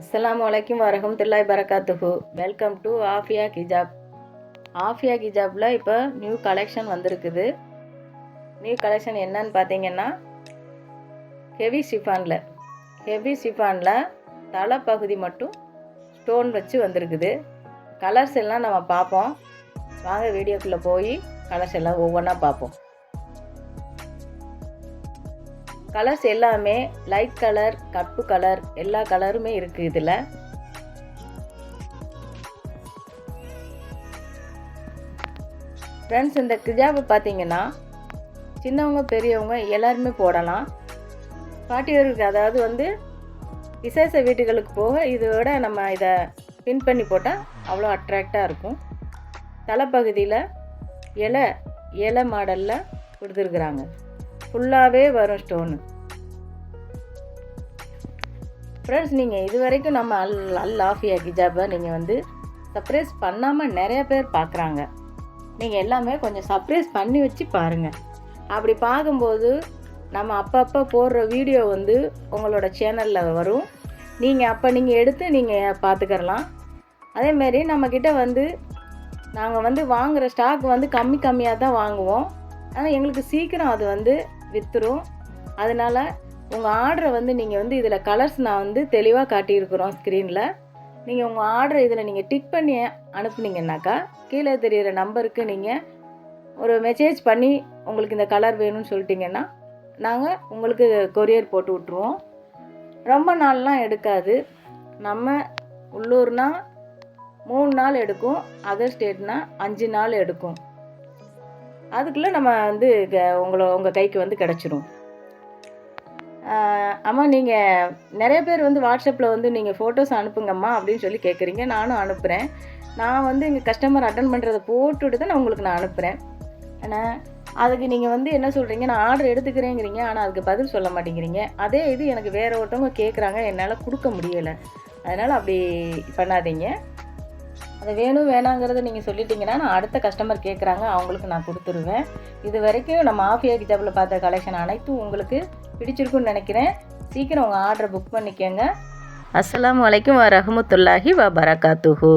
அஸ்ஸலாமு அலைக்கும் வரஹமத்துல்லாய் பரகாத்துஹு வெல்கம் டு ஆஃபியா கிஜாப் ஆஃபியா கிஜாப்பில் இப்போ நியூ கலெக்ஷன் வந்திருக்குது. நியூ கலெக்ஷன் என்னன்னு பார்த்தீங்கன்னா ஹெவி ஷிஃபானில் ஹெவி சிஃபானில் தலைப்பகுதி மட்டும் ஸ்டோன் வச்சு வந்திருக்குது. கலர்ஸ் எல்லாம் நம்ம பார்ப்போம். வாங்க வீடியோக்குள்ளே போய் கலர்ஸ் எல்லாம் ஒவ்வொன்றா பார்ப்போம். கலர்ஸ் எல்லாமே லைட் கலர் கப்பு கலர் எல்லா கலருமே இருக்குது இதில். ஃப்ரெண்ட்ஸ் இந்த கிஜாபு பார்த்தீங்கன்னா சின்னவங்க பெரியவங்க எல்லாருமே போடலாம். பாட்டியோருக்கு அதாவது வந்து விசேஷ வீட்டுகளுக்கு போக இதோட நம்ம இதை பின் பண்ணி போட்டால் அவ்வளோ அட்ராக்டாக இருக்கும். தலைப்பகுதியில் இலை இலை மாடலில் கொடுத்துருக்குறாங்க. ஃபுல்லாகவே வரும் ஸ்டோனு ஃப்ரெண்ட்ஸ் நீங்கள் இது வரைக்கும் நம்ம அல் அல் ஆஃபியா கிஜாபை நீங்கள் வந்து சர்ப்ரைஸ் பண்ணாமல் நிறைய பேர் பார்க்குறாங்க நீங்கள் எல்லாமே கொஞ்சம் சர்ப்ரைஸ் பண்ணி வச்சு பாருங்கள் அப்படி பார்க்கும்போது நம்ம அப்பப்போ போடுற வீடியோ வந்து உங்களோட சேனலில் வரும். நீங்கள் அப்போ நீங்கள் எடுத்து நீங்கள் பார்த்துக்கிறலாம் அதேமாரி நம்மக்கிட்ட வந்து நாங்கள் வந்து வாங்குகிற ஸ்டாக் வந்து கம்மி கம்மியாக தான் வாங்குவோம். ஆனால் எங்களுக்கு சீக்கிரம் அது வந்து விற்றுரும் அதனால் உங்கள் ஆர்டரை வந்து நீங்கள் வந்து இதில் கலர்ஸ் நான் வந்து தெளிவாக காட்டியிருக்கிறோம் ஸ்க்ரீனில் நீங்கள் உங்கள் ஆர்டரை இதில் நீங்கள் டிக் பண்ணி அனுப்புனீங்கன்னாக்கா கீழே தெரிகிற நம்பருக்கு நீங்கள் ஒரு மெசேஜ் பண்ணி உங்களுக்கு இந்த கலர் வேணும்னு சொல்லிட்டீங்கன்னா நாங்கள் உங்களுக்கு கொரியர் போட்டு விட்ருவோம் ரொம்ப நாள்லாம் எடுக்காது. நம்ம உள்ளூர்னால் மூணு நாள் எடுக்கும் அதர் ஸ்டேட்னால் அஞ்சு நாள் எடுக்கும். அதுக்குள்ளே நம்ம வந்து க- உங்களை உங்கள் கைக்கு வந்து கிடச்சிரும். அம்மா நீங்கள் நிறைய பேர் வந்து வாட்ஸ்அப்பில் வந்து நீங்கள் ஃபோட்டோஸ் அனுப்புங்கம்மா அப்படின்னு சொல்லி கேட்குறீங்க நானும் அனுப்புகிறேன் நான் வந்து எங்கள் கஸ்டமர் அட்டன் பண்ணுறதை போட்டுவிட்டு தான் நான் உங்களுக்கு நான் அனுப்புகிறேன் ஆனால் அதுக்கு நீங்கள் வந்து என்ன சொல்கிறீங்க நான் ஆர்டர் எடுத்துக்கிறேங்கிறீங்க. ஆனால் அதுக்கு பதில் சொல்ல மாட்டேங்கிறீங்க. அதே இது எனக்கு வேறு ஒருத்தவங்க கேட்குறாங்க என்னால் கொடுக்க முடியலை. அதனால் அப்படி பண்ணாதீங்க. அது வேணும் வேணாங்கிறத நீங்கள் சொல்லிட்டீங்கன்னா நான் அடுத்த கஸ்டமர் கேட்குறாங்க அவங்களுக்கு நான் கொடுத்துருவேன். இது வரைக்கும் நம்ம ஆஃபியா கிஜாப்பில் பார்த்த கலெக்ஷன் அனைத்தும் உங்களுக்கு பிடிச்சிருக்குன்னு நினைக்கிறேன். சீக்கிரம் உங்கள் ஆர்டரை புக் பண்ணிக்கோங்க. அஸ்லாம் வலைக்கும் வ ரஹமத்துல்லாஹி வ பரகாத்துஹூ